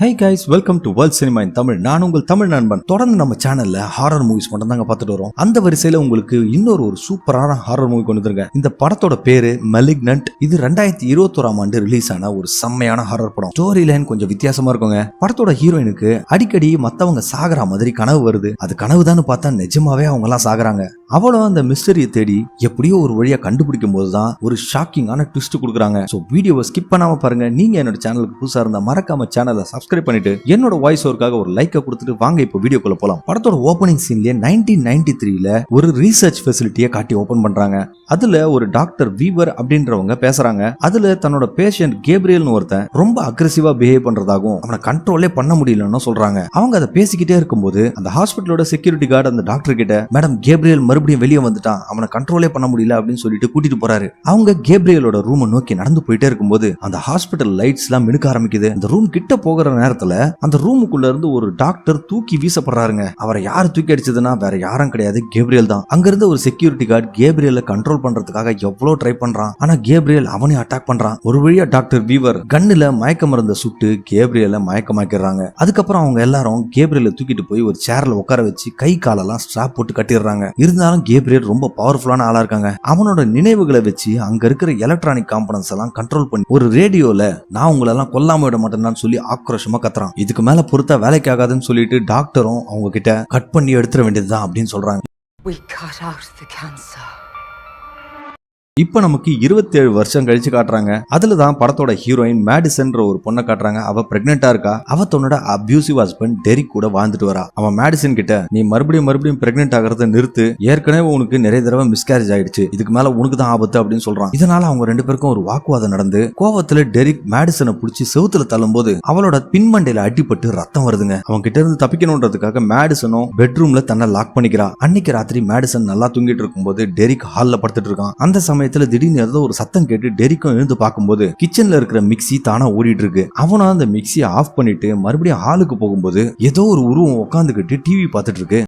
Hi guys welcome to World Cinema in Tamil நான் உங்கள் தமிழ் நண்பன். தொடர்ந்து நம்ம சேனல்ல ஹாரர் மூவிஸ் மட்டும் தாங்க பார்த்துட்டு வரோம். அந்த வரிசையில உங்களுக்கு இன்னொரு ஒரு சூப்பரான ஹாரர் மூவி கொண்டு வந்துருங்க இந்த படத்தோட பேரு மெலிக்னன்ட் இது ரெண்டாயிரத்தி இருபத்தோராம் ஆண்டு ரிலீஸ் ஆன ஒரு செம்மையான ஹாரர் படம். ஸ்டோரி லைன் கொஞ்சம் வித்தியாசமா இருக்குங்க. படத்தோட ஹீரோயினுக்கு அடிக்கடி மத்தவங்க சாகுற மாதிரி கனவு வருது. அது கனவு தான் பார்த்தா நிஜமாவே அவங்க எல்லாம் சாகுறாங்க. அவளும் அந்த மிஸ்டரியை தேடி எப்படியோ ஒரு வழியா கண்டுபிடிக்கும் போது தான் ஒரு ஷாக்கிங்கான ட்விஸ்ட் கொடுக்குறாங்க. ஸோ வீடியோவை ஸ்கிப் பண்ணாம பாருங்க. நீங்க என்னோட சேனலுக்கு புதுசா இருந்தா மறக்காம சேனலை சப்ஸ்கிரைப் பண்ணிட்டு என்னோட வாய்ஸ் ஒர்க்காக ஒரு லைக்கை கொடுத்துட்டு வாங்க. இப்போ வீடியோக்குள்ள போலாம். படத்தோட ஓப்பனிங் சீன்லயே நைன்டீன் நைன்டி த்ரீல ஒரு ரீசர்ச் ஃபெசிலிட்டியை காட்டி ஓபன் பண்றாங்க. அதுல ஒரு டாக்டர் வீவர் அப்படின்றவங்க பேசுறாங்க. அதுல தன்னோட பேஷண்ட் கேப்ரியல்னு ஒருத்தன் ரொம்ப அக்ரெசிவா பிஹேவ் பண்றதாகவும் அவனை கண்ட்ரோலே பண்ண முடியலன்னு சொல்றாங்க. அவங்க அதை பேசிக்கிட்டே இருக்கும்போது அந்த ஹாஸ்பிட்டலோட செக்யூரிட்டி கார்டு அந்த டாக்டர் கிட்ட மேடம் கேப்ரியல் மறு மறுபடியும் வெளியே வந்துட்டான். அவனை கண்ட்ரோலே பண்ண முடியல அப்படின்னு சொல்லிட்டு கூட்டிட்டு போறாரு. அவங்க கேப்ரியலோட ரூமை நோக்கி நடந்து போயிட்டே இருக்கும்போது அந்த ஹாஸ்பிட்டல் லைட்ஸ் எல்லாம் மினுக்க ஆரம்பிக்குது. அந்த ரூம் கிட்ட போகிற நேரத்துல அந்த ரூமுக்குள்ள இருந்து ஒரு டாக்டர் தூக்கி வீசப்படுறாருங்க. அவரை யார் தூக்கி அடிச்சதுன்னா வேற யாரும் கிடையாது கேப்ரியல் தான். அங்கிருந்து ஒரு செக்யூரிட்டி கார்டு கேப்ரியலை கண்ட்ரோல் பண்றதுக்காக எவ்வளவு ட்ரை பண்றான். ஆனா கேப்ரியல் அவனே அட்டாக் பண்றான். ஒரு வழியா டாக்டர் வீவர் கண்ணுல மயக்க மருந்த சுட்டு கேப்ரியலை மயக்கமாக்கிடுறாங்க. அதுக்கப்புறம் அவங்க எல்லாரும் கேப்ரியலை தூக்கிட்டு போய் ஒரு சேர்ல உட்கார வச்சு கை காலெல்லாம் ஸ்ட்ராப் போட்டு கட்டிடுறாங்க. இருந்தாலும் கேப்ரியல் ரொம்ப பவர்ஃபுல்லான ஆளா இருக்காங்க. அவனோட நினைவுகளை வச்சு அங்க இருக்கிற எலக்ட்ரானிக் காம்பனன்ஸ் எல்லாம் கண்ட்ரோல் பண்ணி ஒரு ரேடியோல நான் உங்களை எல்லாம் கொல்லாம விட மாட்டேன்னு சொல்லி ஆக்ரோஷமா கத்துறான். இதுக்கு மேல பொறுத்தா வேலைக்கு ஆகாதுன்னு சொல்லிட்டு டாக்டரும் அவங்க கிட்ட கட் பண்ணி எடுத்துட வேண்டியதுதான் அப்படின்னு சொல்றாங்க. We cut out the cancer. இப்போ நமக்கு 27 வருஷம் கழிச்சு காட்டுறாங்க. அதுல தான் படத்தோட ஹீரோயின் மேடிசன்ற ஒரு பொண்ணை காட்டுறாங்க. அவ பிரெக்னெண்டா இருக்கா? அவ தன்னோட அபியூசிவ் ஹஸ்பண்ட் டெரிக் கூட வாழ்ந்துட்டு வரா. அவன் மேடிசன் கிட்ட நீ மறுபடியும் மறுபடியும் பிரெக்னென்ட் ஆகிறத நிறுத்து. ஏற்கனவே உனக்கு நிறைய தடவை மிஸ்கேரேஜ் ஆயிடுச்சு. இதுக்கு மேல உனக்கு தான் ஆபத்து அப்படின்னு சொல்றான். இதனால அவங்க ரெண்டு பேருக்கும் ஒரு வாக்குவாதம் நடந்து கோவத்துல டெரிக் மேடிசனை பிடிச்சி செவுத்துல தள்ளும்போது அவளோட பின்மண்டையில அடிபட்டு ரத்தம் வருதுங்க. அவங்க கிட்ட இருந்து தப்பிக்கணுன்றதுக்காக மேடிசனும் பெட்ரூம்ல தன்னை லாக் பண்ணிக்கிறா. அன்னைக்கு ராத்திரி மேடிசன் நல்லா தூங்கிட்டு இருக்கும்போது டெரிக் ஹால்ல படுத்துட்டு இருக்கான். அந்த சமயத்தில் திடீர்னு ஏதோ ஒரு சத்தம் கேட்டு டெரிக்கும் எழுந்து பார்க்கும்போது கிச்சன்ல இருக்கிற மிக்ஸி தானா ஓடிட்டு இருக்கு அவனா அந்த மிக்ஸியை ஆஃப் பண்ணிட்டு மறுபடியும் ஹாலுக்கு போகும்போது ஏதோ ஒரு உருவம் உட்காந்துக்கிட்டு டிவி பார்த்துட்டு இருக்கு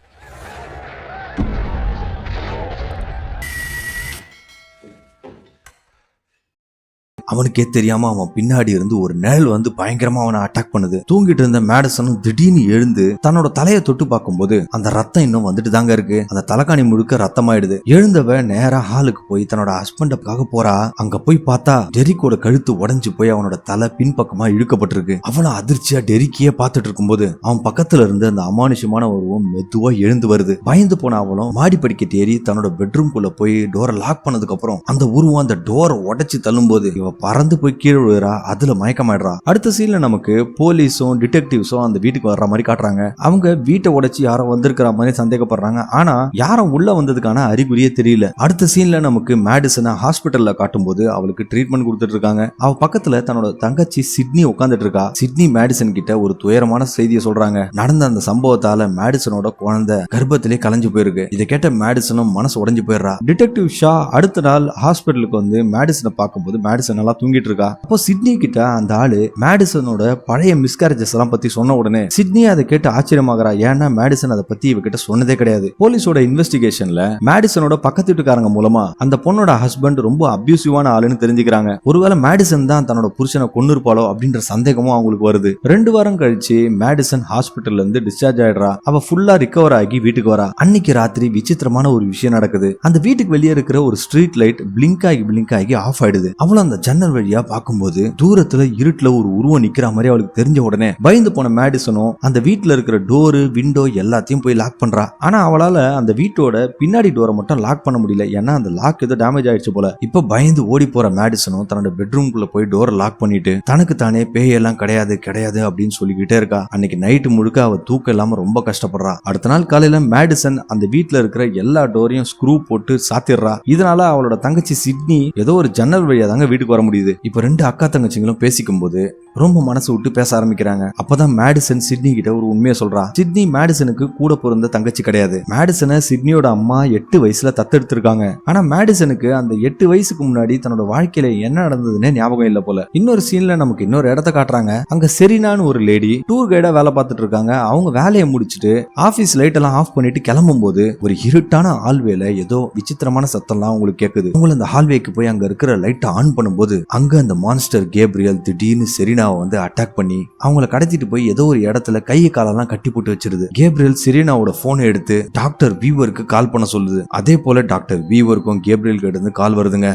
அவனுக்கே தெரியாம அவன் பின்னாடி இருந்து ஒரு நிழல் வந்து பயங்கரமா அவனை அட்டாக் பண்ணுது. தூங்கிட்டு இருந்த மேடிசனும் திடீர்னு எழுந்து தன்னோட தலையை தொட்டு பார்க்கும்போது அந்த ரத்தம் இன்னும் வந்துட்டு தாங்க இருக்கு. அந்த தலைக்காணி முழுக்க ரத்தமாயிடுது. எழுந்தவ நேரா ஹாலுக்கு போய் தன்னோட ஹஸ்பண்டக்காக போறா. அங்க போய் பார்த்தா டெரிக்கோட கழுத்து உடஞ்சு போய் அவனோட தலை பின்பக்கமா இழுக்கப்பட்டிருக்கு. அவனும் அதிர்ச்சியா டெரிக்கியே பார்த்துட்டு இருக்கும்போது அவன் பக்கத்துல இருந்து அந்த அமானுஷமான உருவம் மெதுவா எழுந்து வருது. பயந்து போன அவளும் மாடி படிக்கட்டு ஏறி தன்னோட பெட்ரூம்குள்ள போய் டோரை லாக் பண்ணதுக்கு அப்புறம் அந்த உருவம் அந்த டோரை உடைச்சு தள்ளும்போது இவ பறந்து போய் கீழே விழுறா அதுல மயக்கமாயிடுறா. அடுத்த சீன்ல நமக்கு போலீஸும் டிடெக்டிவ்ஸும் அந்த வீட்டுக்கு வர்ற மாதிரி காட்டுறாங்க. அவங்க வீட்டை உடைச்சு யாரோ வந்திருக்கிற மாதிரி சந்தேகப்படுறாங்க. ஆனா யாரும் உள்ள வந்ததுக்கான அறிகுறியே தெரியல. அடுத்த சீன்ல நமக்கு மேடிசனை ஹாஸ்பிட்டல்ல காட்டும்போது அவளுக்கு ட்ரீட்மெண்ட் கொடுத்துட்டு இருக்காங்க. அவ பக்கத்துல தன்னோட தங்கச்சி சிட்னி உட்காந்துட்டு இருக்கா. சிட்னி மேடிசன் கிட்ட ஒரு துயரமான செய்தியை சொல்றாங்க. நடந்த அந்த சம்பவத்தால மேடிசனோட குழந்தை கர்ப்பத்திலே கலைஞ்சு போயிருக்கு. இதை கேட்ட மேடிசனும் மனசு உடைஞ்சு போயிடுறா. டிடெக்டிவ் ஷா அடுத்த நாள் ஹாஸ்பிட்டலுக்கு வந்து மேடிசனை பார்க்கும்போது மேடிசன் நல்லா தூங்கிட்டு இருக்கா? அப்போ சிட்னி கிட்ட அந்த ஆளு மேடிசனோட பழைய மிஸ்கேரேஜஸ் எல்லாம் பத்தி சொன்ன உடனே சிட்னி அதை கேட்டு ஆச்சரியமாகறா ஏன்னா மேடிசன் அதை பத்தி இவகிட்ட சொன்னதே கிடையாது. போலீஸோட இன்வெஸ்டிகேஷன்ல மேடிசனோட பக்கத்து வீட்டுக்காரங்க மூலமா அந்த பொண்ணோட ஹஸ்பண்ட் ரொம்ப அபியூசிவான ஆளுன்னு தெரிஞ்சுக்கிறாங்க. ஒருவேளை மேடிசன் தான் தன்னோட புருஷனை கொண்டு இருப்பாளோ அப்படின்ற சந்தேகமும் அவங்களுக்கு வருது. ரெண்டு வாரம் கழிச்சு மேடிசன் ஹாஸ்பிட்டல்ல இருந்து டிஸ்சார்ஜ் ஆயிடுறா. அவ ஃபுல்லா ரிகவர் ஆகி வீட்டுக்கு வரா. அன்னைக்கு ராத்திரி விசித்திரமான ஒரு விஷயம் நடக்குது. அந்த வீட்டுக்கு வெளியே இருக்கிற ஒரு ஸ்ட்ரீட் லைட் பிளிங்க் ஆகி பிளிங்க் ஆகி ஆஃப் ஆயிடுது. அவளும் அந்த ஜன்னல் வழியா பார்க்கும்போது தூரத்துல இருட்டுல ஒரு உருவம் நிக்கிற மாதிரி அவளுக்கு தெரிஞ்ச உடனே பயந்து போன மேடிசனும் அந்த வீட்டுல இருக்கிற டோரு விண்டோ எல்லாத்தையும் போய் லாக் பண்றா. ஆனா அவளால அந்த வீட்டோட பின்னாடி டோரை மட்டும் லாக் பண்ண முடியல. ஏன்னா அந்த லாக் ஏதோ டேமேஜ் ஆயிடுச்சு போல. இப்ப பயந்து ஓடி போற மேடிசனும் தன்னோட பெட்ரூம்குள்ள போய் டோரை லாக் பண்ணிட்டு தனக்கு தானே பேயெல்லாம் கிடையாது கிடையாது அப்படின்னு சொல்லிக்கிட்டே இருக்கா. அன்னைக்கு நைட்டு முழுக்க அவ தூக்கம் இல்லாம ரொம்ப கஷ்டப்படுறா. அடுத்த நாள் காலையில மேடிசன் அந்த வீட்டுல இருக்கிற எல்லா டோரையும் ஸ்க்ரூ போட்டு சாத்திடுறா. இதனால அவளோட தங்கச்சி சிட்னி ஏதோ ஒரு ஜன்னல் வழியா தாங்க வீட்டுக்கு வர முடியுது. இப்ப ரெண்டு அக்கா தங்கச்சிங்களும் பேசிக்கும் போது ரொம்ப மனசு விட்டு பேச ஆரம்பிக்கிறாங்க. அப்பதான் மேடிசன் சிட்னி கிட்ட ஒரு உண்மையை சொல்றா. சிட்னி மேடிசனுக்கு கூட பிறந்த தங்கச்சி கிடையாது. மேடிசனை சிட்னியோட அம்மா எட்டு வயசுல தத்தெடுத்திருக்காங்க. ஆனா மேடிசனுக்கு அந்த எட்டு வயசுக்கு முன்னாடி தன்னோட வாழ்க்கையில என்ன நடந்ததுன்னே ஞாபகம் இல்ல போல. இன்னொரு சீன்ல நமக்கு இன்னொரு இடத்த காட்டுறாங்க. அங்க செரினான்னு ஒரு லேடி டூர் கைடா வேலை பார்த்துட்டு இருக்காங்க. அவங்க வேலையை முடிச்சிட்டு ஆபீஸ் லைட் எல்லாம் ஆஃப் பண்ணிட்டு கிளம்பும் போது ஒரு இருட்டான ஹால்வேல ஏதோ விசித்திரமான சத்தம்லாம் உங்களுக்கு கேக்குது. உங்களை அந்த ஹால்வேக்கு போய் அங்க இருக்கிற லைட்டை ஆன் பண்ணும்போது அங்க அந்த மான்ஸ்டர் கேப்ரியல் திடீர்னு செரீனாவை வந்து அட்டாக் பண்ணி அவங்கள கடத்திட்டு போய் ஏதோ ஒரு இடத்துல கை காலெல்லாம் கட்டி போட்டு வச்சிருது. கேப்ரியல் செரீனாவோட போனை எடுத்து டாக்டர் வீவருக்கு கால் பண்ண சொல்லுது. அதே போல டாக்டர் வீவருக்கும் கேப்ரியல் கிட்ட இருந்து கால் வருதுங்க.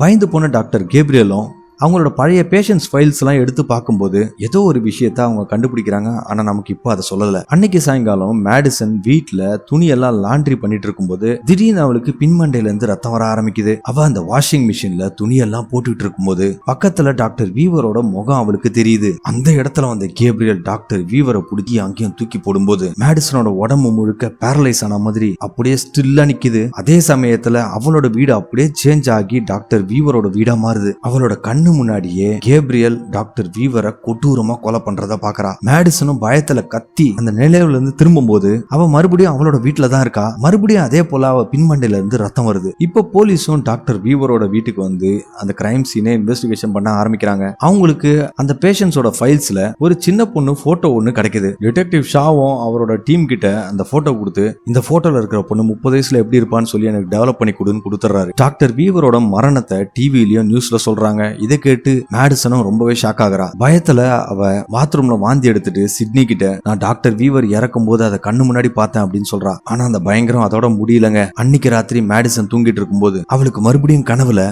பயந்து போன டாக்டர் கேப்ரியலும் அவங்களோட பழைய பேஷண்ட்ஸ் ஃபைல்ஸ் எல்லாம் எடுத்து பார்க்கும்போது ஏதோ ஒரு விஷயத்த அவங்க கண்டுபிடிக்கிறாங்க. ஆனா நமக்கு இப்போ அதை சொல்லல. அன்னைக்கு சாயங்காலம் மேடிசன் வீட்டில் துணியெல்லாம் லாண்ட்ரி பண்ணிட்டு இருக்கும்போது திடீர்னு அவளுக்கு பின்மண்டையில இருந்து ரத்தம் வர ஆரம்பிக்குது. அவ அந்த வாஷிங் மிஷின்ல துணியெல்லாம் போட்டுட்டு இருக்கும்போது பக்கத்துல டாக்டர் வீவரோட முகம் அவளுக்கு தெரியுது. அந்த இடத்துல வந்த கேப்ரியல் டாக்டர் வீவரை பிடிக்கி அங்கேயும் தூக்கி போடும்போது மேடிசனோட உடம்பு முழுக்க பேரலைஸ் ஆன மாதிரி அப்படியே ஸ்டில்லா நிக்குது. அதே சமயத்துல அவளோட வீடு அப்படியே சேஞ்ச் ஆகி டாக்டர் வீவரோட வீடா மாறுது. அவளோட கண்ணு முன்னாடியே கேப்ரியல் டாக்டர் வீவரை கொடூரமா கொலை பண்றத பாக்குறா. மேடிசனும் பயத்துல கத்தி அந்த நிலையில இருந்து திரும்பும் போது அவ மறுபடியும் அவளோட வீட்டுல தான் இருக்கா. மறுபடியும் அதே போல அவ பின்மண்டையில இருந்து ரத்தம் வருது. இப்போ போலீஸும் டாக்டர் வீவரோட வீட்டுக்கு வந்து அந்த கிரைம் சீனை இன்வெஸ்டிகேஷன் பண்ண ஆரம்பிக்கிறாங்க. அவங்களுக்கு அந்த பேஷண்ட்ஸோட ஃபைல்ஸ்ல ஒரு சின்ன பொண்ணு போட்டோ ஒண்ணு கிடைக்குது. டிடெக்டிவ் ஷாவும் அவரோட டீம் கிட்ட அந்த போட்டோ கொடுத்து இந்த போட்டோல இருக்கிற பொண்ணு முப்பது வயசுல எப்படி இருப்பான்னு சொல்லி எனக்கு டெவலப் பண்ணி கொடுன்னு கொடுத்துறாரு டாக்டர் வீவரோட மரணத்தை டிவிலயும் நியூஸ்ல சொல்றாங்க. இதை கேட்டு மேடிசனும் ரொம்பவே ஷாக் ஆகுறா. பயத்துல அவ பாத்ரூம்ல வாந்தி எடுத்துட்டு சிட்னி கிட்ட நான் டாக்டர் வீவர் இறக்கும் போது அதை கண்ணு முன்னாடி பார்த்தேன் அப்படின்னு சொல்றா. ஆனா அந்த பயங்கரம் அதோட முடியலங்க. அன்னைக்கு ராத்திரி மேடிசன் தூங்கிட்டு இருக்கும்போது அவளுக்கு மறுபடியும் கனவுல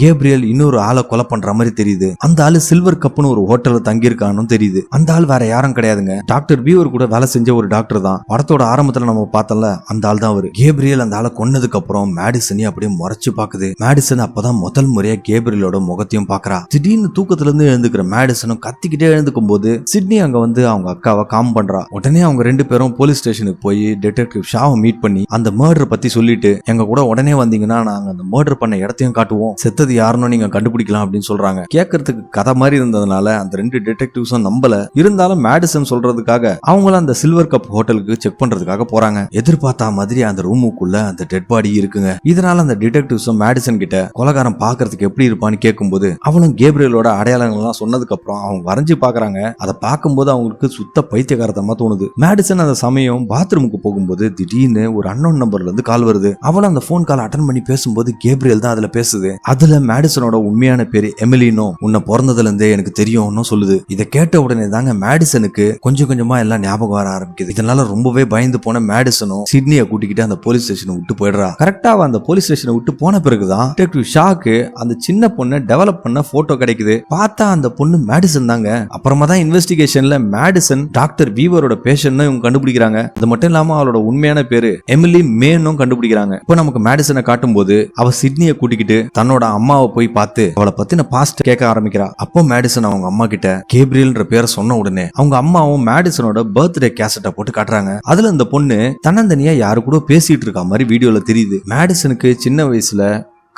கேப்ரியல் இன்னொரு ஆளை கொலை பண்ற மாதிரி தெரியுது. அந்த ஆளு சில்வர் கப்னு ஒரு ஹோட்டல்ல தங்கியிருக்கான்னு தெரியுது. அந்த ஆள் வேற யாரும் கிடையாதுங்க. டாக்டர் பீவர் கூட வேலை செஞ்ச ஒரு டாக்டர் தான். படத்தோட ஆரம்பத்துல நம்ம பார்த்தோம்ல அந்த ஆள் தான் அவரு. கேப்ரியல் அந்த ஆளை கொன்னதுக்கு அப்புறம் மேடிசனி அப்படியே முறைச்சு பாக்குது. மேடிசன் அப்பதான் முதல் முறையா கேப்ரியலோட முகத்தையும் பாக்குறா. திடீர்னு தூக்கத்துல இருந்து எழுந்துக்கிற மேடிசனும் கத்திக்கிட்டே எழுந்துக்கும் போது சிட்னி அங்க வந்து அவங்க அக்காவை காம் பண்றா. உடனே அவங்க ரெண்டு பேரும் போலீஸ் ஸ்டேஷனுக்கு போய் டிடெக்டிவ் ஷாவை மீட் பண்ணி அந்த மர்டர் பத்தி சொல்லிட்டு எங்க கூட உடனே வந்தீங்கன்னா நாங்க அந்த மர்டர் பண்ண இடத்தையும் காட்டுவோம். செத்தது யாருன்னு நீங்க கண்டுபிடிக்கலாம் அப்படின்னு சொல்றாங்க. கேட்கறதுக்கு கதை மாதிரி இருந்ததுனால அந்த ரெண்டு டிடெக்டிவ்ஸும் நம்பல. இருந்தாலும் மேடிசன் சொல்றதுக்காக அவங்களும் அந்த சில்வர் கப் ஹோட்டலுக்கு செக் பண்றதுக்காக போறாங்க. எதிர்பார்த்த மாதிரி அந்த ரூமுக்குள்ள அந்த டெட் பாடி இருக்குங்க. இதனால அந்த டிடெக்டிவ்ஸும் மேடிசன் கிட்ட கொலகாரம் பாக்குறதுக்கு எப்படி இருப்பான்னு கேட்கும்போது அவளும் கேப்ரியலோட அடையாளங்கள் எல்லாம் சொன்னதுக்கு அப்புறம் அவங்க வரைஞ்சு பாக்குறாங்க. அதை பார்க்கும்போது அவங்களுக்கு சுத்த பைத்தியகாரத்தமா தோணுது. மேடிசன் அந்த சமயம் பாத்ரூமுக்கு போகும்போது திடீர்னு ஒரு அன்னோன் நம்பர்ல இருந்து கால் வருது. அவளும் அந்த போன் கால் அட்டன் பண்ணி பேசும்போது கேப்ரியல் தான் அதுல பேசுது. அதுல மேடிசனோட உண்மையான பேர் எமிலினோ. உன்னை பிறந்ததுல இருந்தே எனக்கு தெரியும்னு சொல்லுது. இதை கேட்ட உடனே தாங்க மேடிசனுக்கு கொஞ்சம் கொஞ்சமா எல்லாம் ஞாபகம் வர ஆரம்பிக்குது. இதனால ரொம்பவே பயந்து போன மேடிசனும் சிட்னியை கூட்டிக்கிட்டு அந்த போலீஸ் ஸ்டேஷனை விட்டு போயிடுறா. கரெக்டா அந்த போலீஸ் ஸ்டேஷனை விட்டு போன பிறகுதான் டிடெக்டிவ் ஷாக்கு அந்த சின்ன பொண்ணை டெவலப் பண்ண போட்டோ கிடைக்குது. பார்த்தா அந்த பொண்ணு மேடிசன் தாங்க. அப்புறமா தான் இன்வெஸ்டிகேஷன்ல மேடிசன் டாக்டர் வீவரோட பேஷன் இவங்க கண்டுபிடிக்கிறாங்க. அது மட்டும் இல்லாம அவளோட உண்மையான பேரு எமிலி மேனும் கண்டுபிடிக்கிறாங்க. இப்போ நமக்கு மேடிசனை காட்டும் போது அவ சிட்னியை கூட்டிக்கிட்டு தன்னோட அம்மாவை போய் பார்த்து அவளை பத்தின பாஸ்ட் கேட்க ஆரம்பிக்கிறா. அப்போ மேடிசன் அவங்க அம்மா கிட்ட கேப்ரியல்ன்ற பேரை சொன்ன உடனே அவங்க அம்மாவும் மேடிசனோட பர்த்டே கேசட்டை போட்டு காட்டுறாங்க. அதுல இந்த பொண்ணு தன்னந்தனியா யாரு கூட பேசிட்டு இருக்க மாதிரி வீடியோல தெரியுது. மேடிசனுக்கு சின்ன வயசுல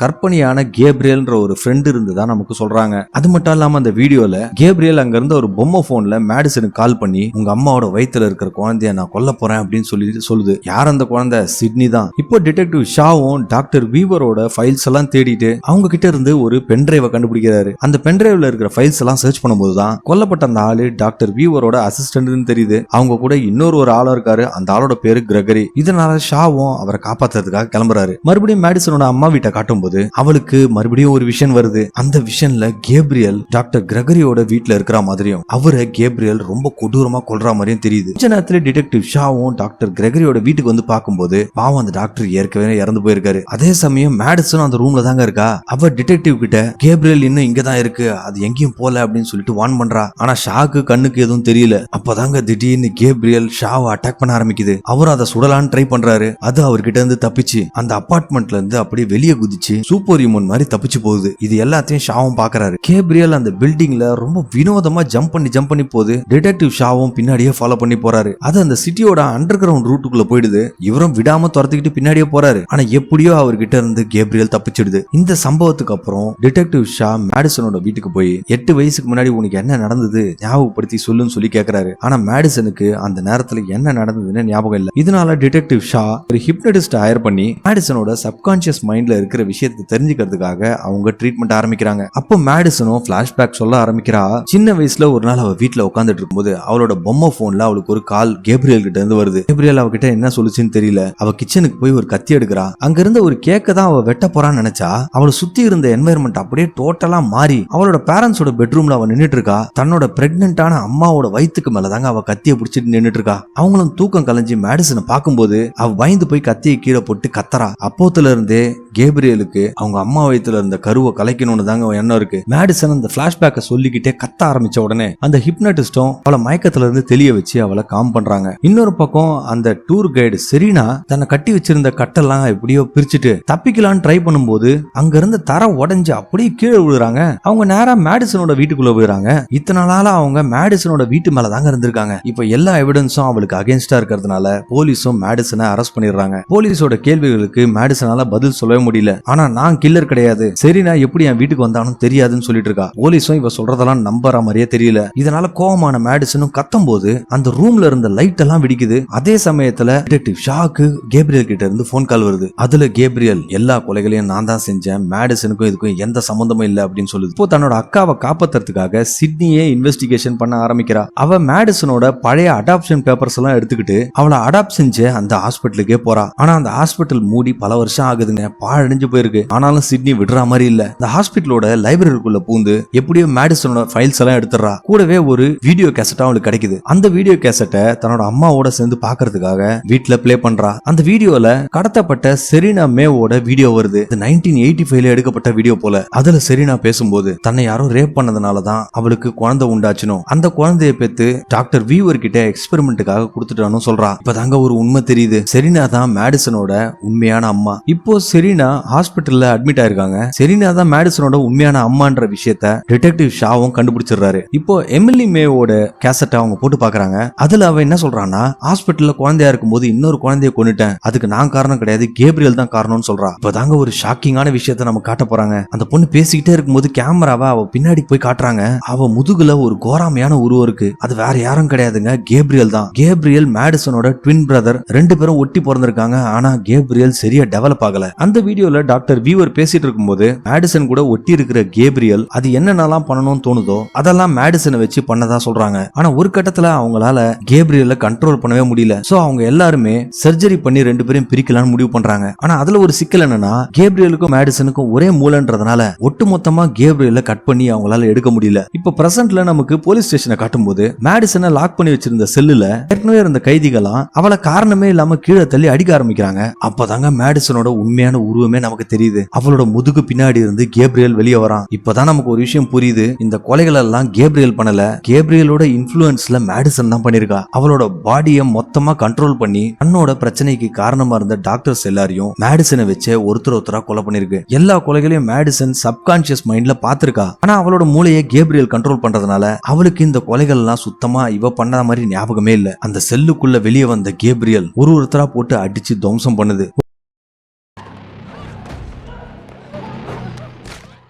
கற்பனையான கேப்ரியல்ன்ற ஒரு ஃப்ரெண்ட் இருந்ததா நமக்கு சொல்றாங்க. அது மட்டும் இல்லாம அந்த வீடியோல கேப்ரியல் அங்க இருந்த ஒரு பொம்மை போன்ல மேடிசனுக்கு கால் பண்ணி உங்க அம்மாவோட வயிற்றுல இருக்கிற குழந்தைய நான் கொல்ல போறேன் அப்படின்னு சொல்லி சொல்லுது. யார் அந்த குழந்தை? சிட்னி தான். இப்போ டிடெக்டிவ் ஷாவும் டாக்டர் வீவரோட ஃபைல்ஸ் எல்லாம் தேடிட்டு அவங்க கிட்ட இருந்து ஒரு பென்ட்ரைவை கண்டுபிடிக்கிறாரு. அந்த பென்டிரைவ்ல இருக்கிற ஃபைல்ஸ் எல்லாம் சர்ச் பண்ணும்போது தான் கொல்லப்பட்ட அந்த ஆளு டாக்டர் வீவரோட அசிஸ்டன்ட்னு தெரியுது. அவங்க கூட இன்னொரு ஒரு ஆளும் இருக்காரு. அந்த ஆளோட பேரு கிரகரி. இதனால ஷாவும் அவரை காப்பாத்துறதுக்காக கிளம்புறாரு. மறுபடியும் மேடிசனோட அம்மா வீட்டை காட்டும்போது அவளுக்கு மறுபடியும் ஒரு விஷன் வருது. அந்த விஷன்ல கேப்ரியல் டாக்டர் கிரகரியோட வீட்ல இருக்கிற மாதிரியும் அவரை கேப்ரியல் ரொம்ப கொடூரமா கொல்ற மாதிரியும் தெரியுது. கொஞ்ச நேரத்துல டிடெக்டிவ் ஷாவும் டாக்டர் கிரகரியோட வீட்டுக்கு வந்து பார்க்கும்போது பாவம் அந்த டாக்டர் ஏற்கனவே இறந்து போயிருக்காரு. அதே சமயம் மேடிசனும் அந்த ரூம்ல தாங்க இருக்கா? அவ டிடெக்டிவ் கிட்ட கேப்ரியல் இன்னும் இங்க தான் இருக்கு அது எங்கேயும் போல அப்படின்னு சொல்லிட்டு வான் பண்றா. ஆனா ஷாக்கு கண்ணுக்கு எதுவும் தெரியல. அப்பதாங்க திடீர்னு கேப்ரியல் ஷாவை அட்டாக் பண்ண ஆரம்பிக்குது. அவர் அதை சுடலான்னு ட்ரை பண்றாரு. அது அவர்கிட்ட இருந்து தப்பிச்சு அந்த அபார்ட்மெண்ட்ல இருந்து அப்படியே வெளியே குதிச்சு சூப்பர் ஹியூமன் மாதிரி தப்பிச்சு போகுது. இது எல்லாத்தையும் ஷாவும் பாக்குறாரு. கேப்ரியல் அந்த பில்டிங்ல ரொம்ப வினோதமா ஜம்ப் பண்ணி ஜம்ப் பண்ணி போகுது. டிடெக்டிவ் ஷாவும் பின்னாடியே ஃபாலோ பண்ணி போறாரு. அது அந்த சிட்டியோட அண்டர் கிரவுண்ட் ரூட்டுக்குள்ள போயிடுது. இவரும் விடாம துரத்துக்கிட்டு பின்னாடியே போறாரு. ஆனா எப்படியோ அவர்கிட்ட இருந்து கேப்ரியல் தப்பிச்சிடுது. இந்த சம்பவத்துக்கு அப்புறம் டிடெக்டிவ் ஷா மேடிசனோட வீட்டுக்கு போய் எட்டு வயசுக்கு முன்னாடி உனக்கு என்ன நடந்தது? ஞாபகப்படுத்தி சொல்லுன்னு சொல்லி கேக்குறாரு. ஆனா மேடிசனுக்கு அந்த நேரத்துல என்ன நடந்ததுன்னு ஞாபகம் இல்ல. இதனால டிடெக்டிவ் ஷா ஒரு ஹிப்னடிஸ்ட் ஹயர் பண்ணி மேடிசனோட சப்கான்சியஸ் மைண்ட்ல இருக்கிற விஷயம் விஷயத்தை தெரிஞ்சுக்கிறதுக்காக அவங்க ட்ரீட்மெண்ட் ஆரம்பிக்கிறாங்க. அப்போ மேடிசனும் பிளாஷ்பேக் சொல்ல ஆரம்பிக்கிறா சின்ன வயசுல ஒரு நாள் அவ வீட்ல உட்காந்துட்டு இருக்கும்போது அவளோட பொம்மை போன்ல அவளுக்கு ஒரு கால் கேப்ரியல் கிட்ட இருந்து வருது. கேப்ரியல் அவகிட்ட என்ன சொல்லுச்சுன்னு தெரியல. அவ கிச்சனுக்கு போய் ஒரு கத்தி எடுக்கிறா. அங்க இருந்த ஒரு கேக்க தான் அவ வெட்ட போறான்னு நினைச்சா அவளை சுத்தி இருந்த என்வாயர்மெண்ட் அப்படியே டோட்டலா மாறி அவளோட பேரண்ட்ஸோட பெட்ரூம்ல அவ நின்னுட்டு இருக்கா. தன்னோட பிரெக்னென்டான அம்மாவோட வயிற்றுக்கு மேல தாங்க அவ கத்தியை பிடிச்சிட்டு நின்னுட்டு இருக்கா. அவங்களும் தூக்கம் கலைஞ்சு மேடிசனை பார்க்கும்போது அவ பயந்து போய் கத்தியை கீழே போட்டு கத்தறா. அப்போத்துல இருந்தே கேப்ரியலுக்கு இருக்கு. அவங்க அம்மா வயித்துல இருந்த கருவை கலைக்கணும்னு தாங்க எண்ணம் இருக்கு. மேடிசன் அந்த பிளாஷ்பேக்கை சொல்லிக்கிட்டே கத்த ஆரம்பிச்ச உடனே அந்த ஹிப்னட்டிஸ்டும் அவளை மயக்கத்துல இருந்து தெளிய வச்சு அவளை காம் பண்றாங்க. இன்னொரு பக்கம் அந்த டூர் கைடு செரீனா தன்னை கட்டி வச்சிருந்த கட்டெல்லாம் எப்படியோ பிரிச்சுட்டு தப்பிக்கலான்னு ட்ரை பண்ணும்போது அங்க இருந்து தர உடஞ்சு அப்படியே கீழே விழுறாங்க அவங்க நேரா மேடிசனோட வீட்டுக்குள்ள போயிடறாங்க. இத்தனை நாளா அவங்க மேடிசனோட வீட்டு மேல தாங்க இருந்திருக்காங்க. இப்ப எல்லா எவிடன்ஸும் அவளுக்கு அகேன்ஸ்டா இருக்கிறதுனால போலீஸும் மேடிசனை அரெஸ்ட் பண்ணிடுறாங்க. போலீஸோட கேள்விகளுக்கு மேடிசனால பதில் சொல்லவே முடியல. ஆனா நான் கில்லர் கிடையாது. சரி நான் எப்படி என் வீட்டுக்கு வந்தாலும் தெரியாதுன்னு சொல்லிட்டு இருக்கா. போலீஸும் இவ சொல்றதெல்லாம் நம்புற மாதிரியே தெரியல. இதனால கோபமான மேடிசனும் கத்தும் போது அந்த ரூம்ல இருந்த லைட் எல்லாம் வெடிக்குது. அதே சமயத்துல டிடெக்டிவ் ஷாக்கு கேப்ரியல் கிட்ட இருந்து போன் கால் வருது. அதுல கேப்ரியல் எல்லா கொலைகளையும் நான் தான் செஞ்சேன். மேடிசனுக்கும் இதுக்கும் எந்த சம்பந்தமும் இல்ல அப்படின்னு சொல்லுது. இப்போ தன்னோட அக்காவை காப்பாத்துறதுக்காக சிட்னியே இன்வெஸ்டிகேஷன் பண்ண ஆரம்பிக்கிறா. அவ மேடிசனோட பழைய அடாப்ஷன் பேப்பர்ஸ் எல்லாம் எடுத்துக்கிட்டு அவளை அடாப்ட் செஞ்ச அந்த ஹாஸ்பிட்டலுக்கே போறா. ஆனா அந்த ஹாஸ்பிட்டல் மூடி பல வருஷம் ஆகுதுங்க. பாழடைஞ்சு போயிருக்கு. ஆனாலும் சிட்னி விடுற மாதிரி இல்ல. இந்த ஹாஸ்பிட்டலோட லைப்ரரிக்குள்ள பூந்து எப்படியோ மேடிசனோட ஃபைல்ஸ் எல்லாம் எடுத்துறா கூடவே ஒரு வீடியோ கேசட்டா அவளுக்கு கிடைக்குது. அந்த வீடியோ கேசட்டை தன்னோட அம்மாவோட சேர்ந்து பாக்குறதுக்காக வீட்டுல பிளே பண்றா. அந்த வீடியோல கடத்தப்பட்ட செரீனா மேவோட வீடியோ வருது. நைன்டீன் எயிட்டி ஃபைவ்ல எடுக்கப்பட்ட வீடியோ போல. அதுல செரீனா பேசும்போது தன்னை யாரோ ரேப் பண்ணதுனாலதான் அவளுக்கு குழந்தை உண்டாச்சுனும் அந்த குழந்தைய பெத்து டாக்டர் வீவர் கிட்ட எக்ஸ்பெரிமெண்ட்டுக்காக கொடுத்துட்டானு சொல்றா. இப்பதாங்க ஒரு உண்மை தெரியுது. செரீனா தான் மேடிசனோட உண்மையான அம்மா. இப்போ செரீனா ஹாஸ்பிட்டல்ல அட்மிட் ஆயிருக்காங்க. செரீனா தான் மேடிசனோட உண்மையான அம்மான்ற விஷயத்த டிடெக்டிவ் ஷாவும் கண்டுபிடிச்சிடுறாரு. இப்போ எம்எல்ஏ மேவோட கேசட்டை அவங்க போட்டு பாக்குறாங்க. அதுல அவன் என்ன சொல்றான்னா ஹாஸ்பிட்டல்ல குழந்தையா இருக்கும்போது இன்னொரு குழந்தைய கொண்டுட்டேன் அதுக்கு நான் காரணம் கிடையாது. கேப்ரியல் தான் காரணம்னு சொல்றா. இப்பதாங்க ஒரு ஷாக்கிங்கான விஷயத்த நம்ம காட்ட போறாங்க. அந்த பொண்ணு பேசிக்கிட்டே இருக்கும்போது கேமராவை அவ பின்னாடி போய் காட்டுறாங்க. அவ முதுகுல ஒரு கோராமையான உருவம் இருக்கு. அது வேற யாரும் கிடையாதுங்க. கேப்ரியல் தான். கேப்ரியல் மேடிசனோட ட்வின் பிரதர் ரெண்டு பேரும் ஒட்டி பிறந்திருக்காங்க. ஆனா கேப்ரியல் சரியா டெவலப் ஆகல. அந்த வீடியோல டாக்டர் வீவர் பேசிட்டு இருக்கும்போது மேடிசன் கூட ஒட்டி இருக்கிற கேப்ரியல் அது என்னென்னலாம் பண்ணணும்னு தோணுதோ அதெல்லாம் மேடிசனை வச்சு பண்ணதா சொல்றாங்க. ஆனா ஒரு கட்டத்துல அவங்களால கேப்ரியல கண்ட்ரோல் பண்ணவே முடியல. சோ அவங்க எல்லாருமே சர்ஜரி பண்ணி ரெண்டு பேரையும் பிரிக்கலாம்னு முடிவு பண்றாங்க. ஆனா அதுல ஒரு சிக்கல் என்னன்னா கேப்ரியலுக்கும் மேடிசனுக்கும் ஒரே மூலன்றதுனால ஒட்டுமொத்தமா கேப்ரியல கட் பண்ணி அவங்களால எடுக்க முடியல. இப்ப பிரசன்ட்ல நமக்கு போலீஸ் ஸ்டேஷனை காட்டும்போது மேடிசனை லாக் பண்ணி வச்சிருந்த செல்லுல ஏற்கனவே இருந்த கைதிகளாம் அவளை காரணமே இல்லாம கீழே தள்ளி அடிக்க ஆரம்பிக்கிறாங்க. அப்பதாங்க மேடிசனோட உண்மையான உருவமே நமக்கு தெரியும் தெரியுது. அவளோட முதுகு பின்னாடி இருந்து கேப்ரியல் வெளியே வரான். இப்பதான் நமக்கு ஒரு விஷயம் புரியுது. இந்த கொலைகள் எல்லாம் கேப்ரியல் பண்ணல. கேப்ரியலோட இன்ஃபுளுன்ஸ்ல மேடிசன் தான் பண்ணிருக்கா. அவளோட பாடியை மொத்தமா கண்ட்ரோல் பண்ணி தன்னோட பிரச்சனைக்கு காரணமா இருந்த டாக்டர்ஸ் எல்லாரையும் மேடிசனை வச்சு ஒருத்தர் ஒருத்தரா கொலை பண்ணிருக்கு. எல்லா கொலைகளையும் மேடிசன் சப்கான்சியஸ் மைண்ட்ல பாத்திருக்கா ஆனா அவளோட மூளையை கேப்ரியல் கண்ட்ரோல் பண்றதுனால அவளுக்கு இந்த கொலைகள் எல்லாம் சுத்தமா இவ பண்ண மாதிரி ஞாபகமே இல்ல. அந்த செல்லுக்குள்ள வெளியே வந்த கேப்ரியல் ஒரு ஒருத்தரா போட்டு அடிச்சு துவம்சம் பண்ணுது.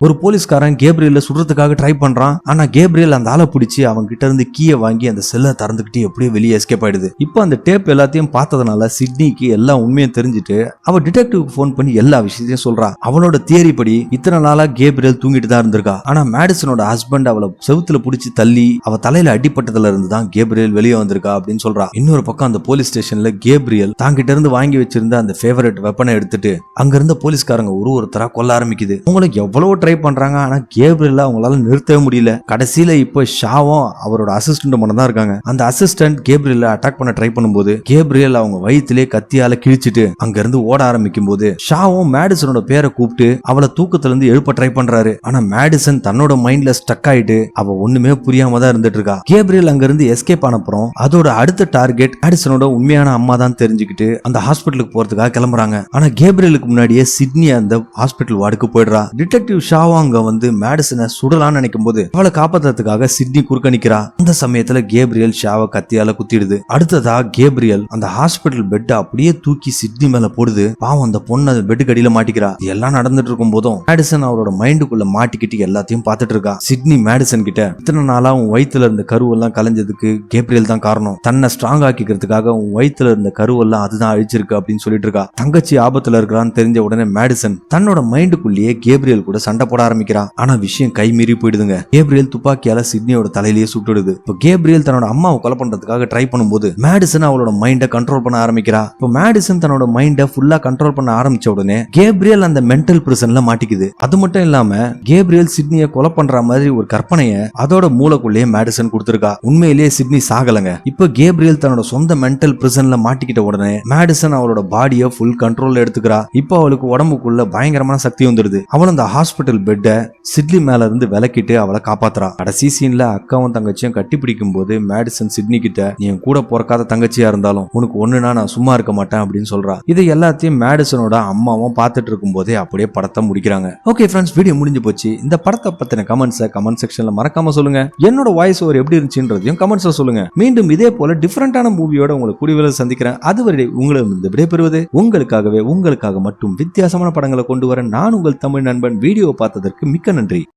ஒரு போலீஸ்காரன் கேப்ரியல சுடுறதுக்காக ட்ரை பண்றான். ஆனா கேப்ரியல் அந்த ஆளை பிடிச்சி அவங்க கிட்ட இருந்து கீயை வாங்கி அந்த செல்லை திறந்துக்கிட்டு எப்படியோ வெளியே எஸ்கேப் ஆயிடுது. இப்போ அந்த டேப் எல்லாத்தையும் பார்த்ததுனால சிட்னிக்கு எல்லா உண்மையும் தெரிஞ்சுட்டு அவ டிடெக்டிவ் ஃபோன் பண்ணி எல்லா விஷயத்தையும் சொல்றா. அவளோட தியரி படி இத்தனை நாளா கேப்ரியல் தூங்கிட்டு தான் இருந்திருக்கா. ஆனா மேடிசனோட ஹஸ்பண்ட் அவளை செவுத்துல பிடிச்சி தள்ளி அவ தலையில அடிப்பட்டதுல இருந்து தான் கேப்ரியல் வெளியே வந்திருக்கா அப்படின்னு சொல்றா. இன்னொரு பக்கம் அந்த போலீஸ் ஸ்டேஷன்ல கேப்ரியல் தாங்கிட்ட இருந்து வாங்கி வச்சிருந்த அந்த ஃபேவரட் வெப்பனை எடுத்துட்டு அங்க இருந்த போலீஸ்காரங்க ஒரு ஒருத்தரா கொல்ல ஆரம்பிக்குது. உங்களுக்கு எவ்வளவு ட்ரை பண்றாங்க ஆனா கேப்ரியல் அவங்களால நிறுத்தவே முடியல. கடைசியில இப்போ ஷாவும் அவரோட அசிஸ்டன்ட் மட்டும் தான் இருக்காங்க. அந்த அசிஸ்டன்ட் கேப்ரியல அட்டாக் பண்ண ட்ரை பண்ணும்போது கேப்ரியல் அவங்க வயித்திலே கத்தியால கிழிச்சிட்டு அங்க இருந்து ஓட ஆரம்பிக்கும் போது ஷாவும் மேடிசனோட பேரை கூப்பிட்டு அவளை தூக்கத்துல இருந்து எழுப்ப ட்ரை பண்றாரு. ஆனா மேடிசன் தன்னோட மைண்ட்ல ஸ்டக் ஆயிட்டு அவ ஒண்ணுமே புரியாம தான் இருந்துட்டு இருக்கா. கேப்ரியல் அங்க இருந்து எஸ்கேப் ஆனப்புறம் அதோட அடுத்த டார்கெட் மேடிசனோட உண்மையான அம்மா தான் தெரிஞ்சுக்கிட்டு அந்த ஹாஸ்பிட்டலுக்கு போறதுக்காக கிளம்புறாங்க. ஆனா கேப்ரியலுக்கு முன்னாடியே சிட்னி அந்த ஹாஸ்பிட்டல் வார்டுக்கு போயிடுறா. டிடெக்டிவ் ஷா ஷாவாங்க வந்து மேடிசனை சுடலான்னு நினைக்கும் போது அவளை காப்பாத்துறதுக்காக சிட்னி குறுக்க நிக்கிறா அந்த சமயத்துல கேப்ரியல் ஷாவை கத்தியால குத்திடுது. அடுத்ததா கேப்ரியல் அந்த ஹாஸ்பிட்டல் பெட் அப்படியே தூக்கி சிட்னி மேல போடுது. பாவம் அந்த பொண்ணு அந்த பெட்டுக்கு அடியில மாட்டிக்கிறா. எல்லாம் நடந்துட்டு இருக்கும் போதும் மேடிசன் அவரோட மைண்டுக்குள்ள மாட்டிக்கிட்டு எல்லாத்தையும் பார்த்துட்டு இருக்கா. சிட்னி மேடிசன் கிட்ட இத்தனை நாளா உன் வயித்துல இருந்த கருவெல்லாம் கலைஞ்சதுக்கு கேப்ரியல் தான் காரணம். தன்னை ஸ்ட்ராங் ஆக்கிக்கிறதுக்காக உன் வயித்துல இருந்த கருவெல்லாம் அதுதான் அழிச்சிருக்கு அப்படின்னு சொல்லிட்டு இருக்கா. தங்கச்சி ஆபத்துல இருக்கிறான்னு தெரிஞ்ச உடனே மேடிசன் தன்னோட மைண்டுக்குள்ளேயே கேப்ரியல் கூட சண்டை போட ஆரம்பிக்கிறா. ஆனா விஷயம் கை மீறி போயிடுதுங்க. கேப்ரியல் துப்பாக்கியால சிட்னியோட தலையிலேயே சுட்டுடுது. இப்போ கேப்ரியல் தன்னோட அம்மாவை கொலை பண்றதுக்காக ட்ரை பண்ணும்போது மேடிசன் அவளோட மைண்டை கண்ட்ரோல் பண்ண ஆரம்பிக்கிறா. இப்போ மேடிசன் தன்னோட மைண்டை ஃபுல்லா கண்ட்ரோல் பண்ண ஆரம்பிச்ச உடனே கேப்ரியல் அந்த மென்டல் பிரிசன்ல மாட்டிக்குது. அது மட்டும் இல்லாம கேப்ரியல் சிட்னியை கொலை பண்ற மாதிரி ஒரு கற்பனைய அதோட மூளைக்குள்ளேயே மேடிசன் கொடுத்திருக்கா. உண்மையிலேயே சிட்னி சாகலங்க. இப்ப கேப்ரியல் தன்னோட சொந்த மென்டல் பிரிசன்ல மாட்டிக்கிட்ட உடனே மேடிசன் அவளோட பாடியை ஃபுல் கண்ட்ரோல்ல எடுத்துக்கிறா. இப்போ அவளுக்கு உடம்புக்குள்ள பயங்கரமான சக்தி வந்துடுது. அவள் அந்த ஹாஸ்பிட்டல் பெட்டை சிட்லி மேல இருந்து விலக்கிட்டு அவளை காப்பாத்துறா. கடைசி சீன்ல அக்காவும் தங்கச்சியும் கட்டி பிடிக்கும் போது மேடிசன் சிட்னி கிட்ட நீ என் கூட பிறக்காத தங்கச்சியா இருந்தாலும் உனக்கு ஒண்ணுனா நான் சும்மா இருக்க மாட்டேன் அப்படின்னு சொல்றா. இது எல்லாத்தையும் மேடிசனோட அம்மாவும் பார்த்துட்டு இருக்கும் போதே அப்படியே படத்தை முடிக்கிறாங்க. ஓகே ஃப்ரெண்ட்ஸ் வீடியோ முடிஞ்சு போச்சு. இந்த படத்தை பத்தின கமெண்ட்ஸை கமெண்ட் செக்ஷன்ல மறக்காம சொல்லுங்க. என்னோட வாய்ஸ் ஓவர் எப்படி இருந்துச்சுன்றதையும் கமெண்ட்ஸ்ல சொல்லுங்க. மீண்டும் இதே போல டிஃபரெண்டான மூவியோட உங்களை கூடிய சந்திக்கிறேன். அதுவரை உங்களை இந்த விடைபெறுவது உங்களுக்காகவே உங்களுக்காக மட்டும் வித்தியாசமான படங்களை கொண்டு வர நான் உங்கள் தமிழ் நண்பன் வீடியோ பார்த்து பார்த்ததற்கு மிக்க நன்றி.